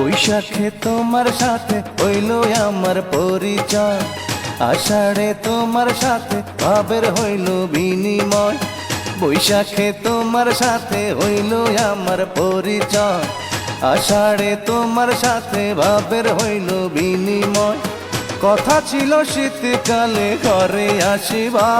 বৈশাখে তোমার সাথে হইল আমার পরিচয়। আষাঢ়ে তোমার সাথে ভাবের হইল বিনিময়। বৈশাখে তোমার সাথে হইল আমার পরিচয়। আষাঢ়ে তোমার সাথে ভাবের হইল বিনিময়। কথা ছিল শীতকালে ঘরে আসিবা।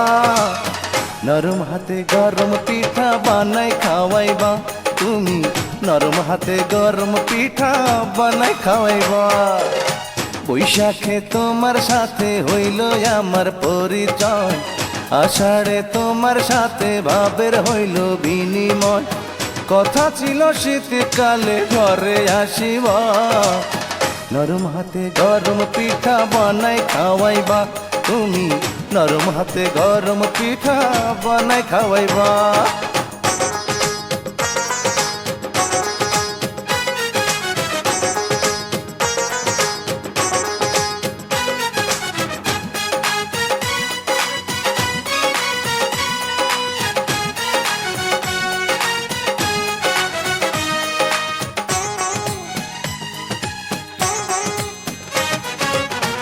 নরম হাতে গরম পিঠা বানাই খাওয়াইবা। তুমি নরম হাতে গরম পিঠা বানাই খাওয়াইবা। বৈশাখে তোমার সাথে হইল আমার পরিচয়। আষাঢ়ে তোমার সাথে ভাবের হইল বিনিময়। কথা ছিল শীতকালে ঘরে আসিবা। নরম হাতে গরম পিঠা বানাই খাওয়াইবা। তুমি নরম হাতে গরম পিঠা বানাই খাওয়াইবা।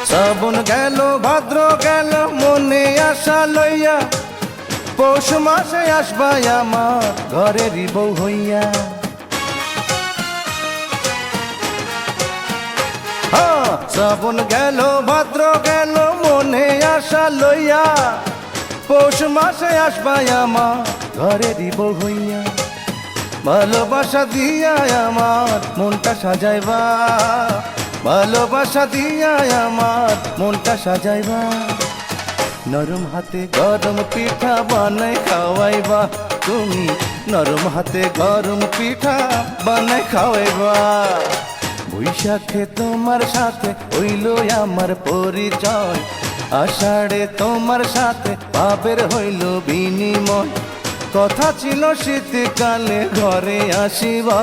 শ্রাবণ গেল, ভাদ্র গেল, মনে আশা লইয়া। পৌষ মাসে আসবা আমার ঘরেরই বউ হইয়া। শ্রাবণ গেল, ভাদ্র গেল, মনে আশা লইয়া। পৌষ মাসে আসবা আমার ঘরেরই বউ হইয়া। ভালোবাসা দিয়া আমার মনটা সাজাইবা। ভালোবাসা দিয়া আমার মনটা সাজাইবা। নরম হাতে গরম পিঠা বানাই খাওয়াইবা। তুমি নরম হাতে গরম পিঠা বানাই খাওয়াইবা। বৈশাখে তোমার সাথে হইল আমার পরিচয়। আষাঢ়ে তোমার সাথে পাপের হইল বিনিময়। কথা ছিল শীতকালে ঘরে আসিবা।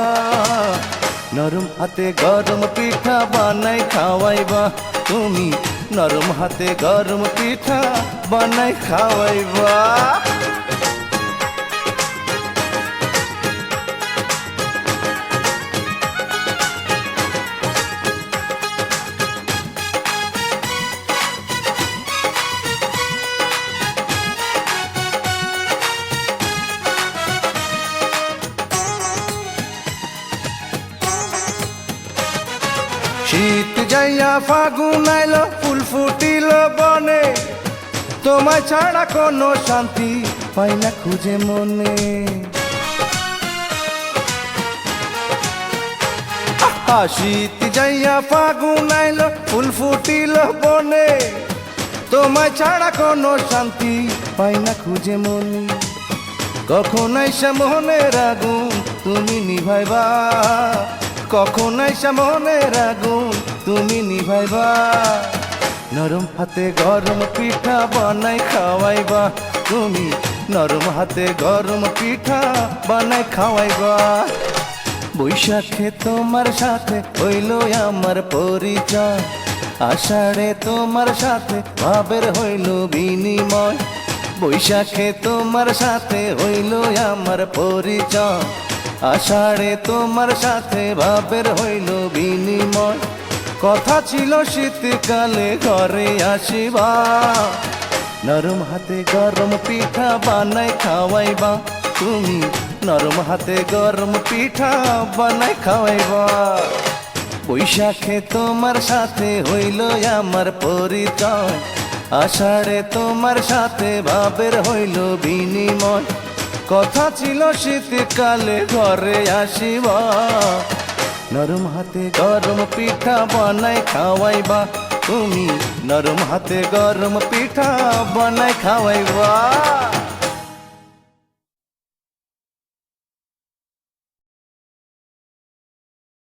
নরম হাতে গরম পিঠা বানাই খাওয়াইবা তুমি নরম হাতে গরম পিঠা বানাই খাওয়াইবা শীত যাইয়া ফাগুন আইলো ফুল ফুটিল বনে। তোমায় ছাড়া কোনো শান্তি পাই না খুঁজে মনে। শীত যাইয়া ফাগুন আইলো ফুল ফুটিল বনে। তোমায় ছাড়া কোনো শান্তি পাই না খুঁজে মনে। কখন আইসা মনের আগুন তুমি নিভাইবা। কখন আইসা মনের আগুন? তুমি নিভাইবা। নরম হাতে গরম পিঠা বানাই খাওয়াইবা। তুমি নরম হাতে গরম পিঠা বানাই খাওয়াইবা। বৈশাখে তোমার সাথে হইল আমার পরিচয়। আষাঢ়ে তোমার সাথে ভাবের হইল বিনিময়। বৈশাখে তোমার সাথে হইল আমার পরিচয়। আষাঢ়ে তোমার সাথে ভাবের হইল বিনিময়। কথা ছিল শীতকালে ঘরে আসিবা। নরম হাতে গরম পিঠা বানাই খাওয়াইবা। তুমি নরম হাতে গরম পিঠা বানাই খাওয়াইবা। বৈশাখে তোমার সাথে হইল আমার পরিচয়। আষাঢ়ে তোমার সাথে ভাবের হইল বিনিময়। কথা ছিল শীতকালে ঘরে আসিবা। নরম হাতে গরম পিঠা বানাই খাওয়াইবা। তুমি নরম হাতে গরম পিঠা বানাই খাওয়াইবা।